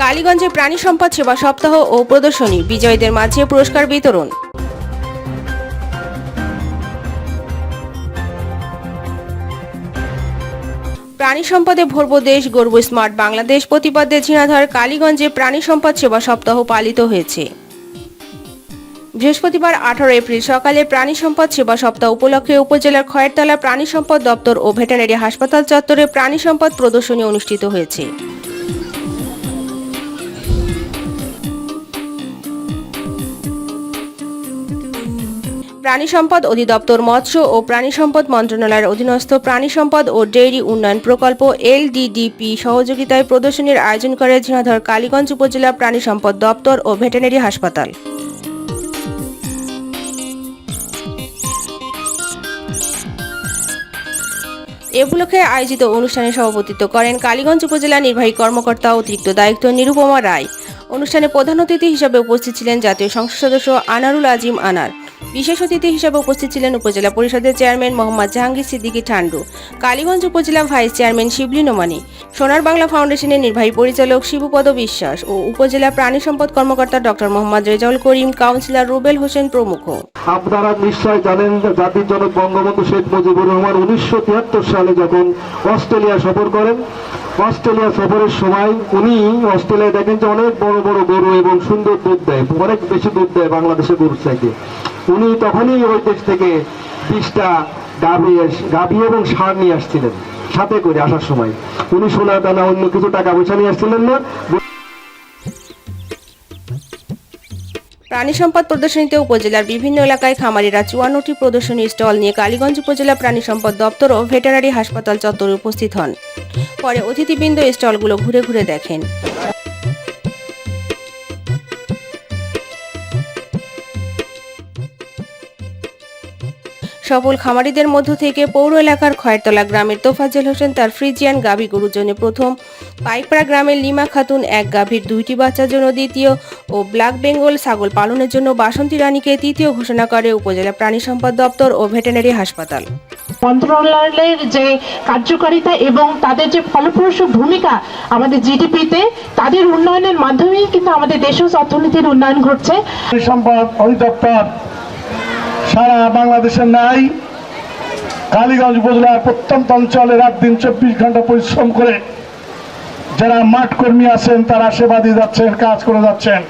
কালীগঞ্জে প্রাণী সম্পদ সেবা সপ্তাহ ও প্রদর্শনী, বিজয়ীদের মাঝে পুরস্কার বিতরণ। প্রাণী সম্পদে ভরব দেশ গর্ব স্মার্ট বাংলাদেশ। প্রতিপাদ্যে ঝিনাধর, কালীগঞ্জে প্রাণী সম্পদ সেবা সপ্তাহ পালিত হয়েছে। বৃহস্পতিবার আঠারো এপ্রিল সকালে প্রাণী সম্পদ সেবা সপ্তাহ উপলক্ষে উপজেলার খয়েরতলা প্রাণী সম্পদ দপ্তর ও ভেটেনারি হাসপাতাল চত্বরে প্রাণী সম্পদ প্রদর্শনী অনুষ্ঠিত হয়েছে। প্রাণী সম্পদ অধিদপ্তর মৎস্য ও প্রাণী সম্পদ মন্ত্রণালয়ের অধীনস্থ প্রাণী সম্পদ ও ডেইরি উন্নয়ন প্রকল্প এলডিডিপি সহযোগিতায় প্রদর্শনীর আয়োজন করে ঝিনাধর কালীগঞ্জ উপজেলা প্রাণী সম্পদ দপ্তর ও ভেটেনারি হাসপাতাল। এ উপলক্ষে আয়োজিত অনুষ্ঠানে সভাপতিত্ব করেন কালীগঞ্জ উপজেলা নির্বাহী কর্মকর্তা অতিরিক্ত দায়িত্ব নিরুপমা রায়। অনুষ্ঠানে প্রধান অতিথি হিসেবে উপস্থিত ছিলেন জাতীয় সংসদ সদস্য আনারুল আজিম আনার। বিশেষ অতিথি হিসেবে উপস্থিত ছিলেন উপজেলা পরিষদের চেয়ারম্যান মোহাম্মদ জাহাঙ্গীর সিদ্দিকী ঠান্ডু, কালীগঞ্জ উপজেলা ভাইস চেয়ারম্যান শিবলি নোমানি, সোনার বাংলা ফাউন্ডেশনের নির্বাহী পরিচালক শিবুপদ বিশ্বাস ও উপজেলা প্রাণী সম্পদ কর্মকর্তা ডক্টর মোহাম্মদ রেজাউল করিম, কাউন্সিলর রুবেল হোসেন প্রমুখ। আপনারা নিশ্চয় জানেন জাতির জনক বঙ্গবন্ধু শেখ মুজিবুর রহমান উনিশশো তিয়াত্তর সালে যখন অস্ট্রেলিয়া সফর করেন, অস্ট্রেলিয়া সফরের সময় উনি অস্ট্রেলিয়ায় দেখেন যে অনেক বড় বড় গরু এবং সুন্দর দুধ দেয়, অনেক বেশি দুধ দেয় বাংলাদেশের গরুর চাইতে। উনি তখনই ওই দেশ থেকে বিশটা গাভি গাভি এবং সার নিয়ে আসছিলেন, সাথে করে আসার সময়। উনি সোনা দানা, অন্য কিছু টাকা পয়সা নিয়ে আসছিলেন না। প্রাণী সম্পদ প্রদর্শনীতে উপজেলার বিভিন্ন এলাকায় খামারিরা চুয়ান্নটি প্রদর্শনী স্টল নিয়ে কালীগঞ্জ উপজেলা প্রাণী সম্পদ দপ্তর ও ভেটেনারি হাসপাতাল চত্বরে উপস্থিত হন। পরে অতিথিবৃন্দ স্টলগুলো ঘুরে ঘুরে দেখেন। সফল খামারিদের মধ্য থেকে পৌর এলাকার খয়েরতলা গ্রামের তোফাজ্জল হোসেন তার ফ্রিজিয়ান গাভী গরুর জন্য প্রথম। পাইকপাড়া গ্রামের লিমা খাতুন এক গাভীর দুইটি বাচ্চার জন্য দ্বিতীয় ও ব্ল্যাক বেঙ্গল ছাগল পালনের জন্য বাসন্তী রানীকে তৃতীয় ঘোষণা করে উপজেলা প্রাণী সম্পদ দপ্তর ও ভেটেনারি হাসপাতাল। মন্ত্রণালয়ের যে কার্যকারিতা এবং তাদের যে ফলপ্রসূ ভূমিকা আমাদের জিডিপিতে তাদের উন্নয়নের মাধ্যমেই কিন্তু আমাদের দেশের অর্থনীতির উন্নয়ন ঘটছে। সম্পদ অধিদপ্তর সারা বাংলাদেশের নাই। কালীগঞ্জ উপজেলার প্রত্যন্ত অঞ্চলে রাত দিন চব্বিশ ঘণ্টা পরিশ্রম করে যারা মাঠ কর্মী আছেন, তারা সেবা দিয়ে যাচ্ছেন, কাজ করে যাচ্ছেন।